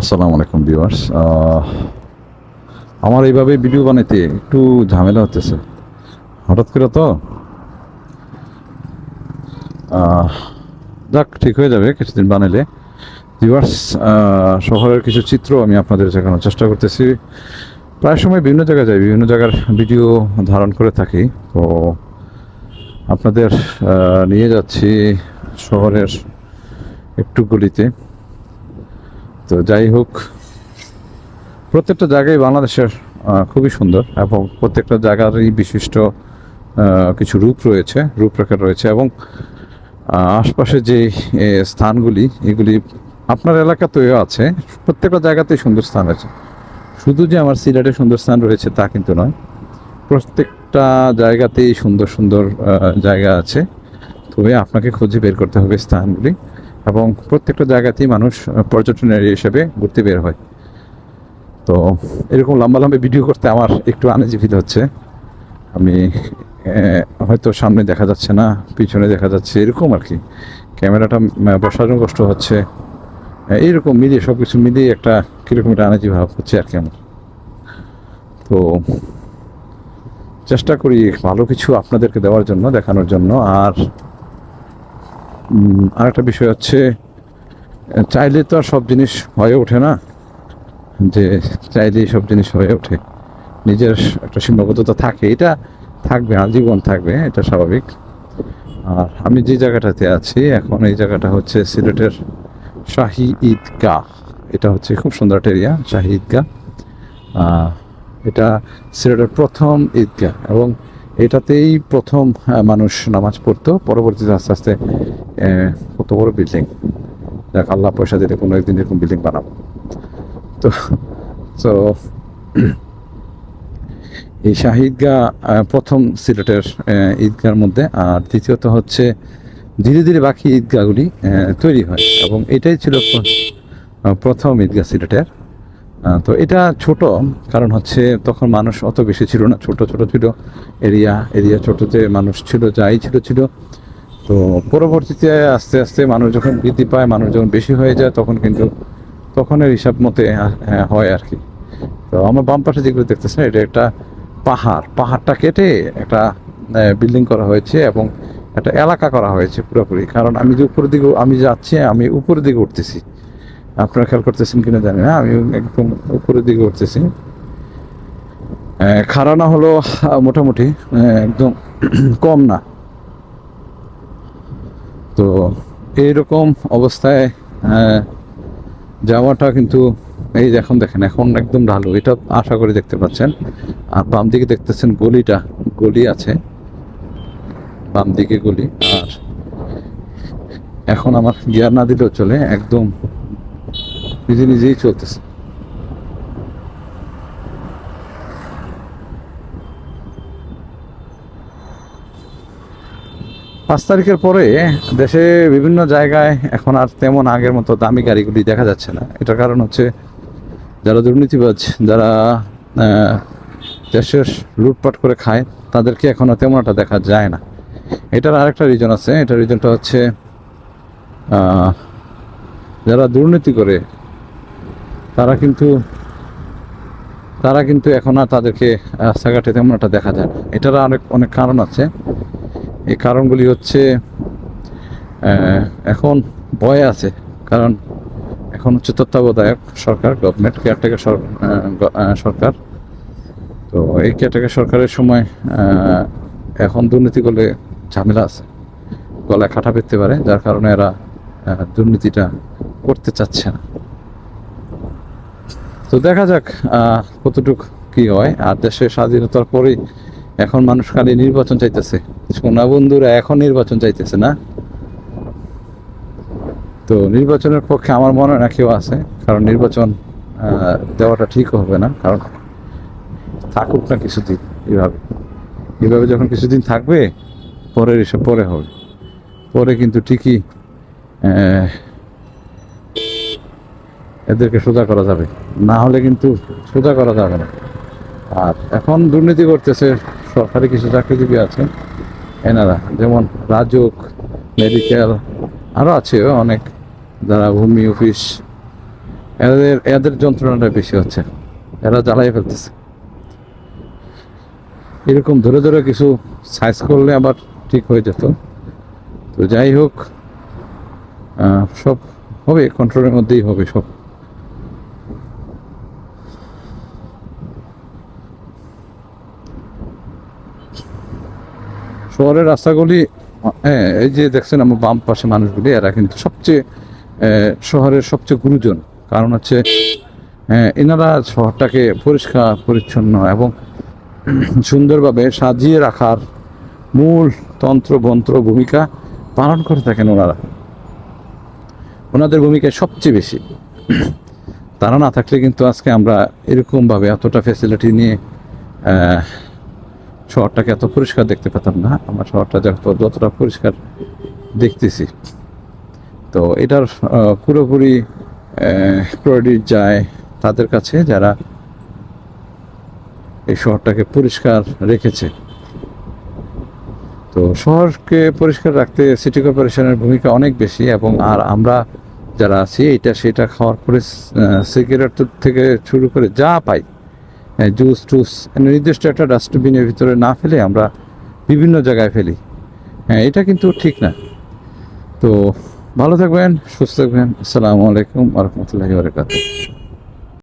আসসালামু আলাইকুম ভিউয়ার্স। আমার এইভাবে ভিডিও বানাইতে একটু ঝামেলা হতেছে হঠাৎ করে তো যাক, ঠিক হয়ে যাবে কিছুদিন বানাইলে। ভিউয়ার্স শহরের কিছু চিত্র আমি আপনাদের দেখানোর চেষ্টা করতেছি। প্রায় সময় বিভিন্ন জায়গায় যাই, বিভিন্ন জায়গার ভিডিও ধারণ করে থাকি। তো আপনাদের নিয়ে যাচ্ছি শহরের একটু গলিতে। তো যাই হোক, প্রত্যেকটা জায়গায় বাংলাদেশের খুবই সুন্দর এবং প্রত্যেকটা জায়গারই বিশিষ্ট কিছু রূপ রয়েছে, রূপরেখা রয়েছে এবং আশপাশে যে স্থানগুলি, এগুলি আপনার এলাকাতেও আছে, প্রত্যেকটা জায়গাতেই সুন্দর স্থান আছে। শুধু যে আমার সিলেটে সুন্দর স্থান রয়েছে তা কিন্তু নয়, প্রত্যেকটা জায়গাতেই সুন্দর সুন্দর জায়গা আছে। তবে আপনাকে খুঁজে বের করতে হবে স্থানগুলি। এবং প্রত্যেকটা জায়গাতেই মানুষ আহ, পর্যটন এরিয়া হিসেবে ঘুরতে বের হয়। তো এরকম লম্বা লম্বা ভিডিও করতে আমার একটু আনেজি ফিল হচ্ছে। আমি হয়তো সামনে দেখা যাচ্ছে না পিছনে দেখা যাচ্ছে এরকম আর কি। ক্যামেরাটা বসানো কষ্ট হচ্ছে। এইরকম মিলিয়ে সব কিছু মিলিয়ে একটা কীরকম একটা আনেজি ভাব হচ্ছে আর কি আমার। তো চেষ্টা করি ভালো কিছু আপনাদেরকে দেওয়ার জন্য দেখানোর জন্য। আর আরেকটা বিষয় হচ্ছে, চাইলে তো আর সব জিনিস হয়ে ওঠে না, যে চাইলেই সব জিনিস হয়ে ওঠে। নিজের একটা সীমাবদ্ধতা থাকে, এটা থাকবে আজীবন থাকবে, এটা স্বাভাবিক। আর আমি যে জায়গাটাতে আছি, এখন এই জায়গাটা হচ্ছে সিলেটের শাহী ঈদগাহ। এটা হচ্ছে খুব সুন্দর একটা এরিয়া, শাহী ঈদগাহ। এটা সিলেটের প্রথম ঈদগাহ এবং এটাতেই প্রথম মানুষ নামাজ পড়তো। পরবর্তীতে আস্তে আস্তে কত বড় বিল্ডিং যাক, আল্লাহ পয়সা দিলে কোনো একদিন এরকম বিল্ডিং বানাবো। তো তো এই শাহী ঈদগাহ প্রথম সিলেটের ঈদগার মধ্যে। আর দ্বিতীয়ত হচ্ছে, ধীরে ধীরে বাকি ঈদগাহগুলি তৈরি হয়। এবং এটাই ছিল প্রথম ঈদগাহ সিলেটের। তো এটা ছোট কারণ হচ্ছে তখন মানুষ অত বেশি ছিল না। ছোট ছোট ছিল এরিয়া এরিয়া ছোটতে মানুষ ছিল যাই ছিল ছিল। তো পরবর্তীতে আস্তে আস্তে মানুষ যখন বৃদ্ধি পায় মানুষ যখন বেশি হয়ে যায় তখন কিন্তু তখনের হিসাব মতে হ্যাঁ, হয় আর কি। তো আমার বাম পাশে যেগুলো দেখতেছেন এটা একটা পাহাড়। পাহাড়টা কেটে একটা বিল্ডিং করা হয়েছে এবং একটা এলাকা করা হয়েছে পুরোপুরি। কারণ আমি যে উপরের দিকে আমি যাচ্ছি আমি উপরের দিকে উঠতেছি। আপনারা খেয়াল করতেছেন কিনা জানি না আমি একদম উপরের দিকে উঠতেছি। আহ, খাড়া না হলো মোটামুটি একদম কম না। তো এইরকম অবস্থায় যাওয়াটা কিন্তু এই যে এখন দেখেন এখন একদম ঢালু। এটা আশা করি দেখতে পাচ্ছেন। আর বাম দিকে দেখতেছেন গলিটা গলি আছে। বাম দিকে গলি। আর এখন আমার গিয়ার না দিলেও চলে একদম নিজে নিজেই চলতেছে। পাঁচ তারিখের পরে দেশে বিভিন্ন জায়গায় এখন আর তেমন আগের মতো দামি গাড়িগুলি দেখা যাচ্ছে না। এটার কারণ হচ্ছে যারা দুর্নীতিবাজ, যারা দেশের লুটপাট করে খায়, তাদেরকে এখন আর তেমন একটা দেখা যায় না। এটার আরেকটা রিজন আছে। এটার রিজনটা হচ্ছে যারা দুর্নীতি করে তারা কিন্তু তারা কিন্তু এখন আর তাদেরকে রাস্তাঘাটে তেমন একটা দেখা যায় না। এটার অনেক অনেক কারণ আছে। এই কারণগুলি হচ্ছে এখন ভয় আছে। কারণ এখন হচ্ছে তত্ত্বাবধায়ক সরকার গভর্নমেন্ট কেয়ারটেকার সরকার। তো এই কেয়ারটেকার সরকারের সময় এখন দুর্নীতি করলে ঝামেলা আছে। গলায় কাটা পেতে পারে, যার কারণে এরা দুর্নীতিটা করতে চাচ্ছে না। তো দেখা যাক কতটুক কি হয়। আর দেশের স্বাধীনতার পরেই এখন মানুষ খালি নির্বাচন চাইতেছে। সোনা বন্ধুরা, এখন নির্বাচন চাইতেছে না। তো নির্বাচনের পক্ষে আমার মনে হয় না কেউ আছে, কারণ নির্বাচন দেওয়াটা ঠিক হবে না, কারণ থাকুক না কিছুদিন এভাবে। এভাবে যখন কিছুদিন থাকবে, পরের এসব পরে হবে। পরে কিন্তু ঠিকই এদেরকে সোজা করা যাবে। না হলে কিন্তু সোজা করা যাবে না। আর এখন দুর্নীতি করতেছে, সরকারি কিছু চাকরিজীবী আছে, এনারা, যেমন রাজুক, মেডিকেল আরও আছে অনেক, যারা ভূমি, অফিস, এদের এদের যন্ত্রণাটা বেশি হচ্ছে। এরা জ্বালাই ফেলতেছে। এরকম ধরে ধরে কিছু সাইজ করলে আবার ঠিক হয়ে যেত। তো যাই হোক সব হবে কন্ট্রোলের মধ্যেই হবে সব। শহরের রাস্তাগুলি হ্যাঁ এই যে দেখছেন আমার বাম পাশে মানুষগুলি এরা কিন্তু সবচেয়ে শহরের সবচেয়ে গুরুজন। কারণ হচ্ছে হ্যাঁ, এনারা শহরটাকে পরিষ্কার পরিচ্ছন্ন এবং সুন্দরভাবে সাজিয়ে রাখার মূল তন্ত্র মন্ত্র ভূমিকা পালন করে থাকেন ওনারা। ওনাদের ভূমিকা সবচেয়ে বেশি। তারা না থাকলে কিন্তু আজকে আমরা এরকমভাবে এতটা ফ্যাসিলিটি নিয়ে শহরটাকে এত পরিষ্কার দেখতে পেতাম না। আমার শহরটা যত যতটা পরিষ্কার দেখতেছি। তো এটার পুরোপুরি ক্রেডিট যায় তাদের কাছে যারা এই শহরটাকে পরিষ্কার রেখেছে। তো শহরকে পরিষ্কার রাখতে সিটি কর্পোরেশনের ভূমিকা অনেক বেশি এবং আর আমরা যারা আছি, এটা, সেটা খাওয়ার পরে সিগারেট থেকে শুরু করে যা পাই জুস, টুস নির্দিষ্ট একটা ডাস্টবিনের ভিতরে না ফেলে আমরা বিভিন্ন জায়গায় ফেলি। হ্যাঁ এটা কিন্তু ঠিক না। তো ভালো থাকবেন, সুস্থ থাকবেন। আসসালামু আলাইকুম আ রহমতুল্লাহি বারকাতুহ।